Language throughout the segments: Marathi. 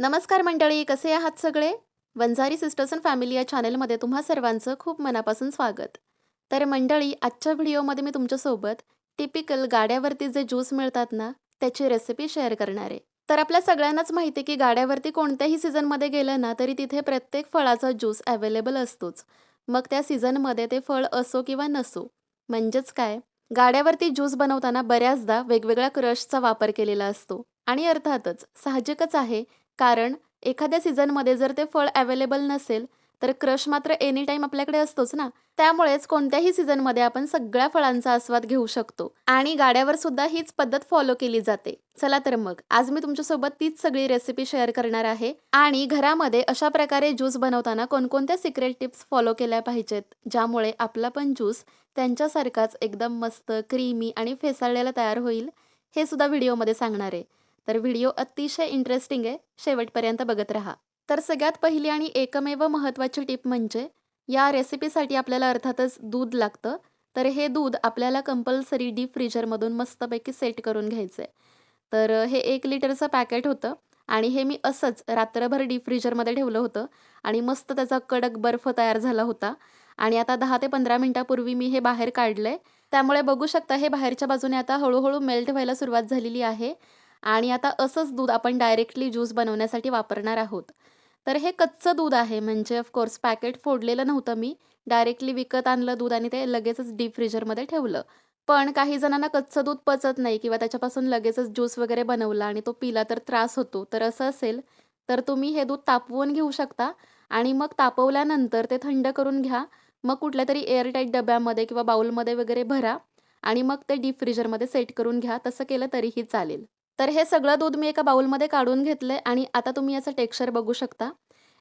नमस्कार मंडळी कसे आहात सगळे? वंजारी सिस्टर्स अँड फॅमिली या चॅनलमध्ये तुम्हा सर्वांचं खूप मनापासून स्वागत. तर मंडळी आजच्या व्हिडिओमध्ये मी तुमच्यासोबत टिपिकल गाड्यावरती जे ज्यूस मिळतात ना त्याची रेसिपी शेअर करणार आहे. तर आपल्या सगळ्यांनाच माहिती आहे की गाड्यावरती कोणत्याही सीझनमध्ये गेलं ना तरी तिथे प्रत्येक फळाचा ज्यूस अवेलेबल असतोच. मग त्या सीझनमध्ये ते फळ असो किंवा नसो म्हणजेच काय? गाड्यावरती ज्यूस बनवताना बऱ्याचदा वेगवेगळ्या क्रशचा वापर केलेला असतो. आणि अर्थातच साहजिकच आहे कारण एखाद्या सीझनमध्ये जर ते फळ अवेलेबल नसेल तर क्रश मात्र एनी टाईम आपल्याकडे असतोच ना. त्यामुळेच कोणत्याही सीझनमध्ये आपण सगळ्या फळांचा आस्वाद घेऊ शकतो. आणि गाड्यावर सुद्धा हीच पद्धत फॉलो केली जाते. चला तर मग आज मी तुमच्यासोबत तीच सगळी रेसिपी शेअर करणार आहे. आणि घरामध्ये अशा प्रकारे ज्यूस बनवताना कोणकोणत्या सिक्रेट टिप्स फॉलो केल्या पाहिजेत ज्यामुळे आपला पण ज्यूस त्यांच्यासारखाच एकदम मस्त क्रीमी आणि फेसाळलेला तयार होईल हे सुद्धा व्हिडिओमध्ये सांगणार आहे. तर व्हिडिओ अतिशय इंटरेस्टिंग आहे. शेवटपर्यंत बघत राहा. तर सगळ्यात पहिली आणि एकमेव महत्त्वाची टिप म्हणजे या रेसिपीसाठी आपल्याला अर्थातच दूध लागतं. तर हे दूध आपल्याला कंपल्सरी डीप फ्रीजरमधून मस्तपैकी सेट करून घ्यायचं आहे तर हे एक लिटरचं पॅकेट होतं आणि हे मी असंच रात्रभर डीप फ्रीजरमध्ये ठेवलं होतं आणि मस्त त्याचा कडक बर्फ तयार झाला होता. आणि आता दहा ते पंधरा मिनटापूर्वी मी हे बाहेर काढलं आहे त्यामुळे बघू शकता हे बाहेरच्या बाजूने आता हळूहळू मेल्ट व्हायला सुरुवात झालेली आहे. आणि आता असंच दूध आपण डायरेक्टली ज्यूस बनवण्यासाठी वापरणार आहोत. तर हे कच्चं दूध आहे. म्हणजे ऑफकोर्स पॅकेट फोडलेलं नव्हतं मी. डायरेक्टली विकत आणलं दूध आणि ते लगेचच डीप फ्रीजरमध्ये ठेवलं. पण काही जणांना कच्चं दूध पचत नाही किंवा त्याच्यापासून लगेचच ज्यूस वगैरे बनवला आणि तो पिला तर त्रास होतो. तर असं असेल तर तुम्ही हे दूध तापवून घेऊ शकता आणि मग तापवल्यानंतर ते थंड करून घ्या. मग कुठल्या तरी एअरटाईट डब्यामध्ये किंवा बाऊलमध्ये वगैरे भरा आणि मग ते डीप फ्रीजरमध्ये सेट करून घ्या. तसं केलं तरीही चालेल. तर हे सगळं दूध मी एका बाऊलमध्ये काढून घेतलं आहे आणि आता तुम्ही याचं टेक्स्चर बघू शकता.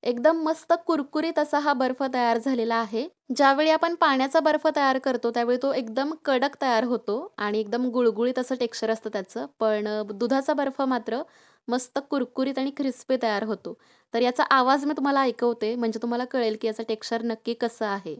एकदम मस्त कुरकुरीत असा हा बर्फ तयार झालेला आहे. ज्यावेळी आपण पाण्याचा बर्फ तयार करतो त्यावेळी तो एकदम कडक तयार होतो आणि एकदम गुळगुळीत असं टेक्स्चर असतं त्याचं. पण दुधाचा बर्फ मात्र मस्त कुरकुरीत आणि क्रिस्पी तयार होतो. तर याचा आवाज मी तुम्हाला ऐकवते म्हणजे तुम्हाला कळेल की याचं टेक्स्चर नक्की कसं आहे.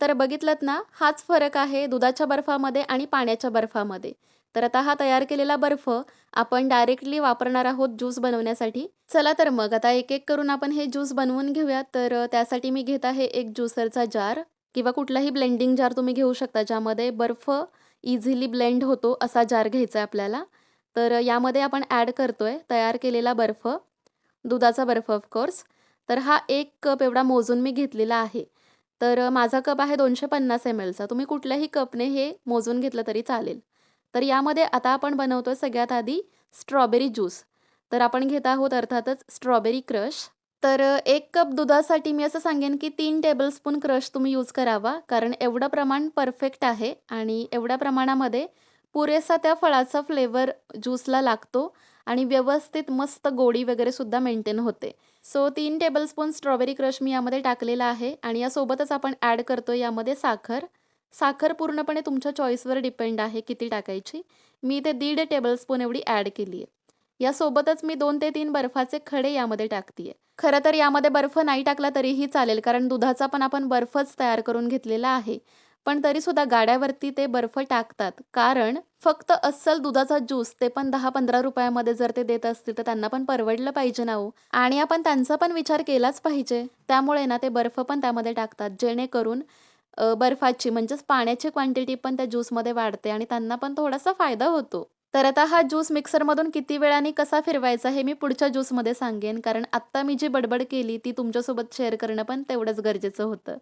तर बघितलं ना हाच फरक आहे दुधाच्या बर्फामध्ये आणि पाण्याच्या बर्फामध्ये. तर आता हा तयार केलेला बर्फ आपण डायरेक्टली वापरणार आहोत ज्यूस बनवण्यासाठी. चला तर मग आता एक एक करून आपण हे ज्यूस बनवून घेऊया. तर त्यासाठी मी घेत आहे एक ज्युसरचा जार किंवा कुठलाही ब्लेंडिंग जार तुम्ही घेऊ शकता ज्यामध्ये बर्फ इझिली ब्लेंड होतो असा जार घ्यायचा आहे आपल्याला. तर यामध्ये आपण ॲड करतोय तयार केलेला बर्फ दुधाचा बर्फ ऑफकोर्स तर हा एक कप एवढा मोजून मी घेतलेला आहे. तर माझा कप आहे दोनशे पन्नास एम एलचा तुम्ही कुठल्याही कपने हे मोजून घेतलं तरी चालेल. तर यामध्ये आता आपण बनवतो सगळ्यात आधी स्ट्रॉबेरी ज्यूस. तर आपण घेत आहोत अर्थातच स्ट्रॉबेरी क्रश. तर एक कप दुधासाठी मी असं सांगेन की तीन टेबलस्पून क्रश तुम्ही यूज करावा कारण एवढं प्रमाण परफेक्ट आहे आणि एवढ्या प्रमाणामध्ये पुरेसा त्या फळाचा फ्लेवर ज्यूसला लागतो आणि व्यवस्थित मस्त गोडी वगैरे सुद्धा मेंटेन होते. सो तीन टेबलस्पून स्ट्रॉबेरी क्रश मी यामध्ये टाकलेला आहे आणि यासोबतच आपण ॲड करतो यामध्ये साखर. साखर पूर्णपणे तुमच्या चॉईसवर डिपेंड आहे किती टाकायची. मी ते दीड टेबलस्पून एवढी ॲड केली आहे यासोबतच मी दोन ते तीन बर्फाचे खडे यामध्ये टाकतीये. खरं तर यामध्ये बर्फ नाही टाकला तरीही चालेल कारण दुधाचा पण आपण बर्फच तयार करून घेतलेला आहे. पण तरीसुद्धा गाड्यावरती ते बर्फ टाकतात. कारण फक्त अस्सल दुधाचा ज्यूस ते पण दहा पंधरा रुपयामध्ये जर ते देत असतील तर त्यांना पण परवडलं पाहिजे ना हो. आणि आपण त्यांचा पण विचार केलाच पाहिजे. त्यामुळे ना ते बर्फ पण त्यामध्ये टाकतात. जेणेकरून बर्फाची म्हणजेच पाण्याची क्वांटिटी पण त्या ज्यूसमध्ये वाढते आणि त्यांना पण थोडासा फायदा होतो. तर आता हा ज्यूस मिक्सरमधून किती वेळाने कसा फिरवायचा हे मी पुढच्या ज्यूसमध्ये सांगेन. कारण आत्ता मी जी बडबड केली ती तुमच्यासोबत शेअर करणं पण तेवढंच गरजेचं होतं.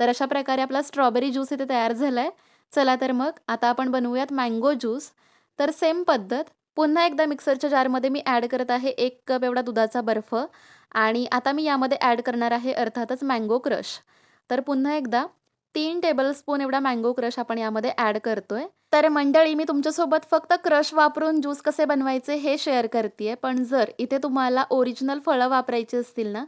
तर अशा प्रकारे आपला स्ट्रॉबेरी ज्यूस इथे तयार झाला आहे चला तर मग आता आपण बनवूयात मँगो ज्यूस. तर सेम पद्धत. पुन्हा एकदा मिक्सरच्या जारमध्ये मी ॲड करत आहे एक कप एवढा दुधाचा बर्फ. आणि आता मी यामध्ये ॲड करणार आहे अर्थातच मँगो क्रश. तर पुन्हा एकदा तीन टेबलस्पून एवढा मँगो क्रश आपण यामध्ये ॲड करतोय. तर मंडळी मी तुमच्यासोबत फक्त क्रश वापरून ज्यूस कसे बनवायचे हे शेअर करते पण जर इथे तुम्हाला ओरिजिनल फळं वापरायची असतील ना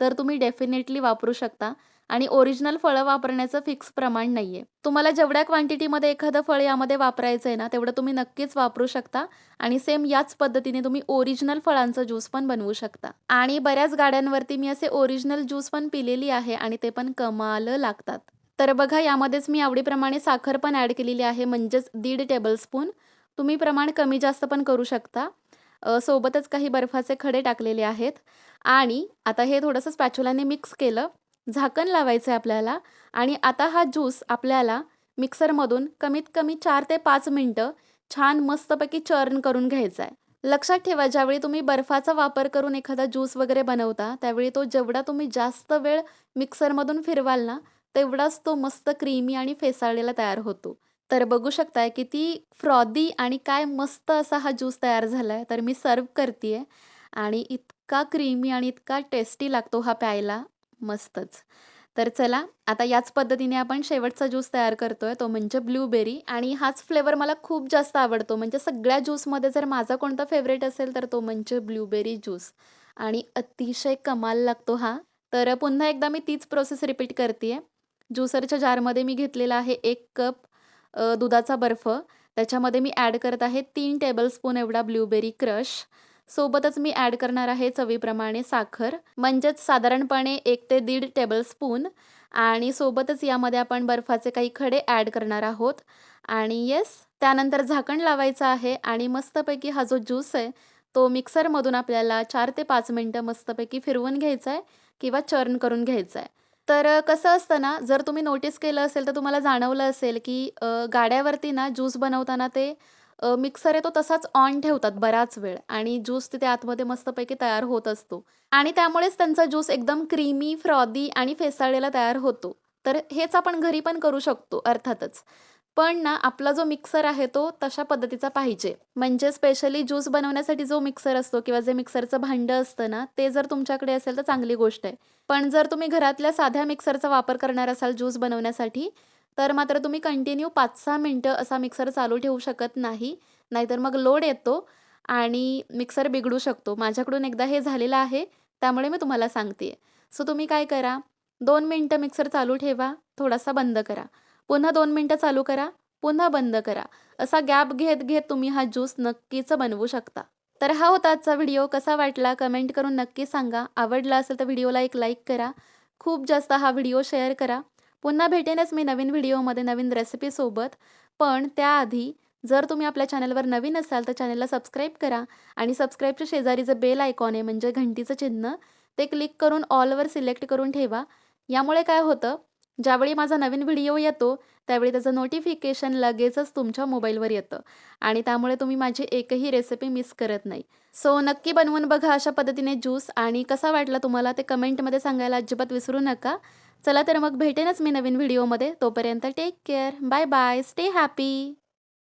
तर तुम्ही डेफिनेटली वापरू शकता. आणि ओरिजिनल फळं वापरण्याचं फिक्स प्रमाण नाही आहे तुम्हाला जेवढ्या क्वांटिटीमध्ये एखादं फळ यामध्ये वापरायचं आहे ना तेवढं तुम्ही नक्कीच वापरू शकता. आणि सेम याच पद्धतीने तुम्ही ओरिजिनल फळांचा ज्यूस पण बनवू शकता. आणि बऱ्याच गाड्यांवरती मी असे ओरिजिनल ज्यूस पण पिलेली आहे आणि ते पण कमाल लागतात. तर बघा यामध्येच मी आवडीप्रमाणे साखर पण ॲड केलेली आहे. म्हणजेच दीड टेबलस्पून तुम्ही प्रमाण कमी जास्त पण करू शकता. सोबतच काही बर्फाचे खडे टाकलेले आहेत. आणि आता हे थोडंसं स्पॅच्युलाने मिक्स केलं. झाकण लावायचं आहे आपल्याला. आणि आता हा ज्यूस आपल्याला मिक्सरमधून कमीत कमी चार ते पाच मिनटं छान मस्तपैकी चर्न करून घ्यायचा आहे लक्षात ठेवा ज्यावेळी तुम्ही बर्फाचा वापर करून एखादा ज्यूस वगैरे बनवता त्यावेळी तो जेवढा तुम्ही जास्त वेळ मिक्सरमधून फिरवाल ना तेवढाच तो मस्त क्रीमी आणि फेसाळलेला तयार होतो. तर बघू शकताय किती फ्रॉदी आणि काय मस्त असा हा ज्यूस तयार झाला आहे तर मी सर्व करते आहे आणि इतका क्रीमी आणि इतका टेस्टी लागतो हा प्यायला. मस्तच. तर चला आता याच पद्धतीने आपण शेवटचा ज्यूस तयार करतोय. तो म्हणजे ब्लूबेरी आणि हाच फ्लेवर मला खूप जास्त आवडतो. म्हणजे सगळ्या ज्यूसमध्ये जर माझा कोणता फेवरेट असेल तर तो म्हणजे ब्लूबेरी ज्यूस आणि अतिशय कमाल लागतो हा. तर पुन्हा एकदा मी तीच प्रोसेस रिपीट करते ज्युसरच्या जारमध्ये मी घेतलेला आहे एक कप दुधाचा बर्फ. त्याच्यामध्ये मी ॲड करत आहे तीन टेबलस्पून एवढा ब्ल्यूबेरी क्रश. सोबतच मी ॲड करणार आहे चवीप्रमाणे साखर. म्हणजेच साधारणपणे एक ते दीड टेबलस्पून. आणि सोबतच यामध्ये आपण बर्फाचे काही खडे ॲड करणार आहोत. आणि येस त्यानंतर झाकण लावायचं आहे आणि मस्तपैकी हा जो ज्यूस आहे तो मिक्सरमधून आपल्याला चार ते पाच मिनटं मस्तपैकी फिरवून घ्यायचा आहे किंवा चर्न करून घ्यायचा आहे. तर कसं असतं ना जर तुम्ही नोटीस केलं असेल तर तुम्हाला जाणवलं असेल की अ, गाड्यावरती ना ज्यूस बनवताना ते अ, मिक्सर आहे तो तसाच ऑन ठेवतात बराच वेळ आणि ज्यूस तिथे आतमध्ये मस्तपैकी तयार होत असतो. आणि त्यामुळेच त्यांचा ज्यूस एकदम क्रीमी फ्रॉदी आणि फेसाळलेला तयार होतो. तर हेच आपण घरी पण करू शकतो अर्थातच. पण ना आपला जो मिक्सर आहे तो तशा पद्धतीचा पाहिजे. म्हणजे स्पेशली ज्यूस बनवण्यासाठी जो मिक्सर असतो किंवा जे मिक्सरचं भांडं असतं ना ते जर तुमच्याकडे असेल तर चांगली गोष्ट आहे. पण जर तुम्ही घरातल्या साध्या मिक्सरचा वापर करणार असाल ज्यूस बनवण्यासाठी तर मात्र तुम्ही कंटिन्यू पाच सहा मिनटं असा मिक्सर चालू ठेवू शकत नाही. नाहीतर मग लोड येतो आणि मिक्सर बिघडू शकतो. माझ्याकडून एकदा हे झालेलं आहे त्यामुळे मी तुम्हाला सांगते सो तुम्ही काय करा दोन मिनटं मिक्सर चालू ठेवा थोडासा बंद करा. पुन्हा दोन मिनटं चालू करा पुन्हा बंद करा. असा गॅप घेत घेत तुम्ही हा ज्यूस नक्कीच बनवू शकता. तर हा होता आजचा व्हिडिओ. कसा वाटला कमेंट करून नक्की सांगा. आवडला असेल तर व्हिडिओला एक लाईक करा. खूप जास्त हा व्हिडिओ शेअर करा. पुन्हा भेटेनच मी नवीन व्हिडिओमध्ये नवीन रेसिपीसोबत पण त्याआधी जर तुम्ही आपल्या चॅनलवर नवीन असाल तर चॅनलला सबस्क्राईब करा आणि सबस्क्राईबच्या शेजारीचं बेल आयकॉन आहे म्हणजे घंटीचं चिन्ह ते क्लिक करून ऑलवर सिलेक्ट करून ठेवा. यामुळे काय होतं? ज्यावेळी माझा नवीन व्हिडिओ येतो त्यावेळी त्याचं नोटिफिकेशन लगेचच तुमच्या मोबाईलवर येतं. आणि त्यामुळे तुम्ही माझी एकही रेसिपी मिस करत नाही. सो नक्की बनवून बघा अशा पद्धतीने ज्यूस आणि कसा वाटला तुम्हाला ते कमेंटमध्ये सांगायला अजिबात विसरू नका. चला तर मग भेटेनच मी नवीन व्हिडिओमध्ये तोपर्यंत take care bye bye stay happy